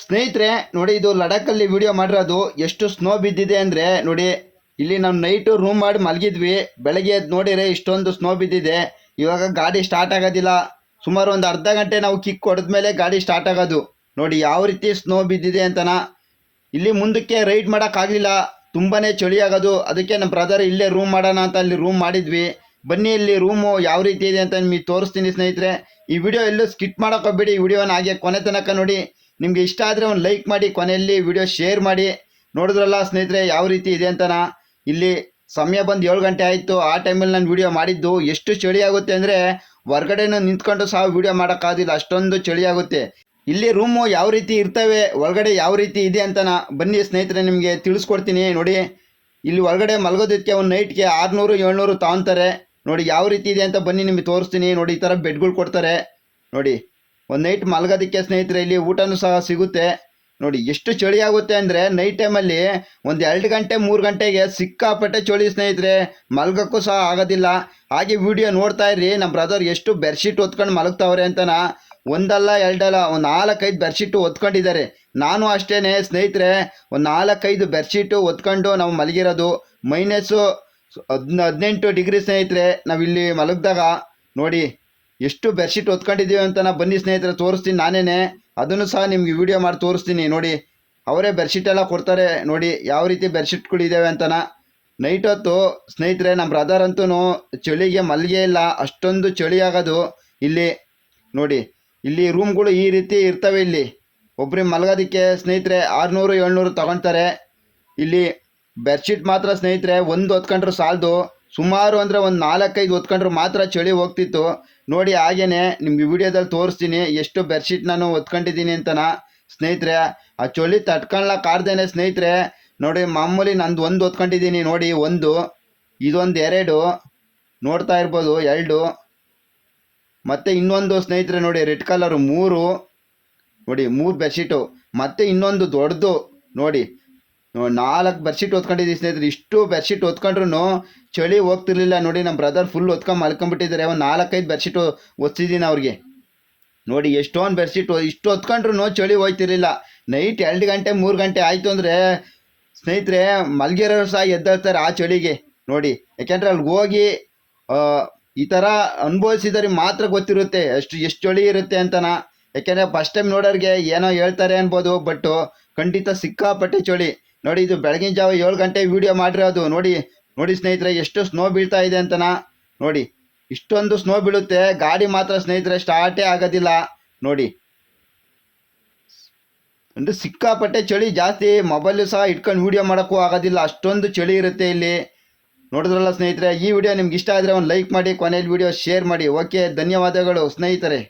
ಸ್ನೇಹಿತರೆ, ನೋಡಿ ಇದು ಲಡಾಖಲ್ಲಿ ವಿಡಿಯೋ ಮಾಡಿರೋದು. ಎಷ್ಟು ಸ್ನೋ ಬಿದ್ದಿದೆ ಅಂದರೆ, ನೋಡಿ, ಇಲ್ಲಿ ನಾವು ನೈಟು ರೂಮ್ ಮಾಡಿ ಮಲಗಿದ್ವಿ. ಬೆಳಗ್ಗೆ ಎದ್ದು ನೋಡಿರೆ ಇಷ್ಟೊಂದು ಸ್ನೋ ಬಿದ್ದಿದೆ. ಇವಾಗ ಗಾಡಿ ಸ್ಟಾರ್ಟ್ ಆಗೋದಿಲ್ಲ. ಸುಮಾರು ಒಂದು ಅರ್ಧ ಗಂಟೆ ನಾವು ಕಿಕ್ ಹೊಡೆದ ಮೇಲೆ ಗಾಡಿ ಸ್ಟಾರ್ಟ್ ಆಗೋದು. ನೋಡಿ, ಯಾವ ರೀತಿ ಸ್ನೋ ಬಿದ್ದಿದೆ ಅಂತನ. ಇಲ್ಲಿ ಮುಂದಕ್ಕೆ ರೈಡ್ ಮಾಡೋಕ್ಕಾಗಲಿಲ್ಲ ತುಂಬಾ ಚಳಿ ಆಗೋದು. ಅದಕ್ಕೆ ನಮ್ಮ ಬ್ರದರ್ ಇಲ್ಲೇ ರೂಮ್ ಮಾಡೋಣ ಅಂತ ಅಲ್ಲಿ ರೂಮ್ ಮಾಡಿದ್ವಿ. ಬನ್ನಿ, ಇಲ್ಲಿ ರೂಮು ಯಾವ ರೀತಿ ಇದೆ ಅಂತ ನಿಮಗೆ ತೋರಿಸ್ತೀನಿ ಸ್ನೇಹಿತರೆ. ಈ ವಿಡಿಯೋ ಎಲ್ಲೂ ಸ್ಕಿಟ್ ಮಾಡೋಕೋಬೇಡಿ ಈ ವಿಡಿಯೋನ ಹಾಗೆ ಕೊನೆ ತನಕ ನೋಡಿ. ನಿಮಗೆ ಇಷ್ಟ ಆದರೆ ಒಂದು ಲೈಕ್ ಮಾಡಿ, ಕೊನೆಯಲ್ಲಿ ವಿಡಿಯೋ ಶೇರ್ ಮಾಡಿ. ನೋಡಿದ್ರಲ್ಲ ಸ್ನೇಹಿತರೆ, ಯಾವ ರೀತಿ ಇದೆ ಅಂತನ? ಇಲ್ಲಿ ಸಮಯ ಬಂದು ಏಳು ಗಂಟೆ ಆಯಿತು. ಆ ಟೈಮಲ್ಲಿ ನಾನು ವಿಡಿಯೋ ಮಾಡಿದ್ದು ಎಷ್ಟು ಚಳಿ ಆಗುತ್ತೆ ಅಂದರೆ ಹೊರ್ಗಡೆನೂ ನಿಂತ್ಕೊಂಡು ಸಹ ವಿಡಿಯೋ ಮಾಡೋಕ್ಕಾಗಿಲ್ಲ ಅಷ್ಟೊಂದು ಚಳಿ ಆಗುತ್ತೆ. ಇಲ್ಲಿ ರೂಮು ಯಾವ ರೀತಿ ಇರ್ತವೆ, ಒಳಗಡೆ ಯಾವ ರೀತಿ ಇದೆ ಅಂತನ? ಬನ್ನಿ ಸ್ನೇಹಿತರೆ, ನಿಮಗೆ ತಿಳಿಸ್ಕೊಡ್ತೀನಿ. ನೋಡಿ, ಇಲ್ಲಿ ಒಳಗಡೆ ಮಲಗೋದಕ್ಕೆ ಒಂದು ನೈಟ್ಗೆ ಆರುನೂರು, ಏಳ್ನೂರು ತಗೊಂತಾರೆ. ನೋಡಿ, ಯಾವ ರೀತಿ ಇದೆ ಅಂತ ಬನ್ನಿ ನಿಮಗೆ ತೋರಿಸ್ತೀನಿ. ನೋಡಿ, ಈ ಥರ ಬೆಡ್ಗಳು ಕೊಡ್ತಾರೆ. ನೋಡಿ ಒಂದು ನೈಟ್ ಮಲಗೋದಕ್ಕೆ ಸ್ನೇಹಿತರೆ, ಇಲ್ಲಿ ಊಟನೂ ಸಹ ಸಿಗುತ್ತೆ. ನೋಡಿ, ಎಷ್ಟು ಚಳಿ ಆಗುತ್ತೆ ಅಂದರೆ ನೈಟ್ ಟೈಮಲ್ಲಿ ಒಂದು ಎರಡು ಗಂಟೆ, ಮೂರು ಗಂಟೆಗೆ ಸಿಕ್ಕಾಪಟ್ಟೆ ಚಳಿ ಸ್ನೇಹಿತರೆ. ಮಲಗೋಕ್ಕೂ ಸಹ ಆಗೋದಿಲ್ಲ. ಹಾಗೆ ವಿಡಿಯೋ ನೋಡ್ತಾ ಇರಿ ನಮ್ಮ ಬ್ರದರ್ ಎಷ್ಟು ಬೆಡ್ಶೀಟ್ ಹೊತ್ಕೊಂಡು ಮಲಗ್ತಾವ್ರೆ ಅಂತನ. ಒಂದಲ್ಲ, ಎರಡಲ್ಲ, ಒಂದು ನಾಲ್ಕೈದು ಬೆಡ್ಶೀಟು ಹೊತ್ಕೊಂಡಿದ್ದಾರೆ ನಾನು ಅಷ್ಟೇ ಸ್ನೇಹಿತರೆ, ಒಂದು ನಾಲ್ಕೈದು ಬೆಡ್ಶೀಟು ಹೊತ್ಕೊಂಡು ನಾವು ಮಲಗಿರೋದು. ಮೈನಸ್ಸು ಹದಿನ, ಹದಿನೆಂಟು ಡಿಗ್ರಿ ಸ್ನೇಹಿತರೆ, ನಾವಿಲ್ಲಿ ಮಲಗಿದಾಗ. ನೋಡಿ ಎಷ್ಟು ಬೆಡ್ಶೀಟ್ ಹೊತ್ಕೊಂಡಿದ್ದೀವಿ ಅಂತ ನಾ ಬನ್ನಿ ಸ್ನೇಹಿತರೆ, ತೋರಿಸ್ತೀನಿ ನಾನೇನೆ. ಅದನ್ನು ಸಹ ನಿಮ್ಗೆ ವಿಡಿಯೋ ಮಾಡಿ ತೋರಿಸ್ತೀನಿ, ನೋಡಿ. ಅವರೇ ಬೆಡ್ಶೀಟ್ ಎಲ್ಲ ಕೊಡ್ತಾರೆ, ನೋಡಿ ಯಾವ ರೀತಿ ಬೆಡ್ಶೀಟ್ಗಳಿದ್ದಾವೆ ಅಂತನ ನೈಟ್ ಹೊತ್ತು, ಸ್ನೇಹಿತರೆ ನಮ್ಮ ಬ್ರದರ್ ಅಂತೂ ಚಳಿಗೆ ಮಲ್ಲಿಗೆ ಇಲ್ಲ, ಅಷ್ಟೊಂದು ಚಳಿ ಆಗೋದು ಇಲ್ಲಿ. ನೋಡಿ, ಇಲ್ಲಿ ರೂಮ್ಗಳು ಈ ರೀತಿ ಇರ್ತವೆ ಇಲ್ಲಿ. ಒಬ್ರಿಗೆ ಮಲಗೋದಕ್ಕೆ ಸ್ನೇಹಿತರೆ, ಆರುನೂರು, ಏಳ್ನೂರು ತಗೊಳ್ತಾರೆ. ಇಲ್ಲಿ ಬೆಡ್ಶೀಟ್ ಮಾತ್ರ ಸ್ನೇಹಿತರೆ, ಒಂದು ಹೊತ್ಕೊಂಡ್ರು ಸಾಲದು. ಸುಮಾರು ಅಂದರೆ ಒಂದು ನಾಲ್ಕೈದು ಹೊತ್ಕೊಂಡ್ರು ಮಾತ್ರ ಚಳಿ ಹೋಗ್ತಿತ್ತು. ನೋಡಿ ಹಾಗೇನೆ ನಿಮ್ಗೆ ವಿಡಿಯೋದಲ್ಲಿ ತೋರಿಸ್ತೀನಿ, ಎಷ್ಟು ಬೆಡ್ಶೀಟ್ ನಾನು ಹೊತ್ಕೊಂಡಿದ್ದೀನಿ ಅಂತನ ಸ್ನೇಹಿತರೆ. ಆ ಚಳಿ ತಡ್ಕೊಳ್ಳೋಕ್ಕಾರ್ದೇನೆ ಸ್ನೇಹಿತರೆ. ನೋಡಿ ಮಾಮೂಲಿ ನಂದು ಒಂದು ಹೊತ್ಕೊಂಡಿದ್ದೀನಿ ನೋಡಿ, ಒಂದು, ಇದೊಂದು ಎರಡು, ನೋಡ್ತಾ ಇರ್ಬೋದು, ಎರಡು. ಮತ್ತೆ ಇನ್ನೊಂದು ಸ್ನೇಹಿತರೆ ನೋಡಿ, ರೆಡ್ ಕಲರು ಮೂರು. ನೋಡಿ, ಮೂರು ಬೆಡ್ಶೀಟು ಮತ್ತೆ ಇನ್ನೊಂದು ದೊಡ್ಡದು ನೋಡಿ. ನಾಲ್ಕು ಬೆಡ್ಶೀಟ್ ಹೊತ್ಕೊಂಡಿದ್ದೀವಿ ಸ್ನೇಹಿತರೆ. ಇಷ್ಟು ಬೆಡ್ಶೀಟ್ ಹೊತ್ಕೊಂಡ್ರು ಚಳಿ ಹೋಗ್ತಿರ್ಲಿಲ್ಲ ನೋಡಿ ನಮ್ಮ ಬ್ರದರ್ ಫುಲ್ ಹೊತ್ಕೊಂಡು ಮಲ್ಕೊಂಡ್ಬಿಟ್ಟಿದ್ದಾರೆ. ಒಂದು ನಾಲ್ಕೈದು ಬೆಡ್ಶೀಟ್ ಒತ್ತಿದ್ದೀನಿ ಅವ್ರಿಗೆ. ನೋಡಿ, ಎಷ್ಟೊಂದು ಬೆರ್ಶೀಟ್ ಇಷ್ಟು ಹೊತ್ಕೊಂಡ್ರು ಚಳಿ ಹೋಯ್ತಿರ್ಲಿಲ್ಲ. ನೈಟ್ ಎರಡು ಗಂಟೆ, ಮೂರು ಗಂಟೆ ಆಯಿತು ಅಂದರೆ ಸ್ನೇಹಿತರೆ, ಮಲ್ಗಿರೋರು ಸಹ ಎದ್ದೇಳ್ತಾರೆ ಆ ಚಳಿಗೆ. ನೋಡಿ, ಯಾಕೆಂದರೆ ಅಲ್ಲಿ ಹೋಗಿ ಈ ಥರ ಅನುಭವಿಸಿದವ್ರಿಗೆ ಮಾತ್ರ ಗೊತ್ತಿರುತ್ತೆ ಎಷ್ಟು ಎಷ್ಟು ಚಳಿ ಇರುತ್ತೆ ಅಂತನ. ಯಾಕೆಂದರೆ ಫಸ್ಟ್ ಟೈಮ್ ನೋಡೋರಿಗೆ ಏನೋ ಹೇಳ್ತಾರೆ ಅನ್ಬೋದು ಬಟ್ ಖಂಡಿತ ಸಿಕ್ಕಾಪಟ್ಟೆ ಚಳಿ. ನೋಡಿ, ಇದು ಬೆಳಗಿನ ಜಾವ ಏಳು ಗಂಟೆ ವಿಡಿಯೋ ಮಾಡಿರೋದು ನೋಡಿ ನೋಡಿ ಸ್ನೇಹಿತರೆ, ಎಷ್ಟು ಸ್ನೋ ಬೀಳ್ತಾ ಇದೆ ಅಂತನ ನೋಡಿ. ಇಷ್ಟೊಂದು ಸ್ನೋ ಬೀಳುತ್ತೆ. ಗಾಡಿ ಮಾತ್ರ ಸ್ನೇಹಿತರೆ ಸ್ಟಾರ್ಟೇ ಆಗೋದಿಲ್ಲ. ನೋಡಿ. ಅಂದರೆ ಸಿಕ್ಕಾಪಟ್ಟೆ ಚಳಿ ಜಾಸ್ತಿ. ಮೊಬೈಲು ಸಹ ಇಟ್ಕೊಂಡು ವಿಡಿಯೋ ಮಾಡೋಕ್ಕೂ ಆಗೋದಿಲ್ಲ. ಅಷ್ಟೊಂದು ಚಳಿ ಇರುತ್ತೆ ಇಲ್ಲಿ. ನೋಡಿದ್ರಲ್ಲ ಸ್ನೇಹಿತರೆ, ಈ ವಿಡಿಯೋ ನಿಮ್ಗೆ ಇಷ್ಟ ಆದರೆ ಒಂದು ಲೈಕ್ ಮಾಡಿ ಕೊನೆಯಲ್ಲಿ ವಿಡಿಯೋ ಶೇರ್ ಮಾಡಿ. ಓಕೆ ಧನ್ಯವಾದಗಳು ಸ್ನೇಹಿತರೆ.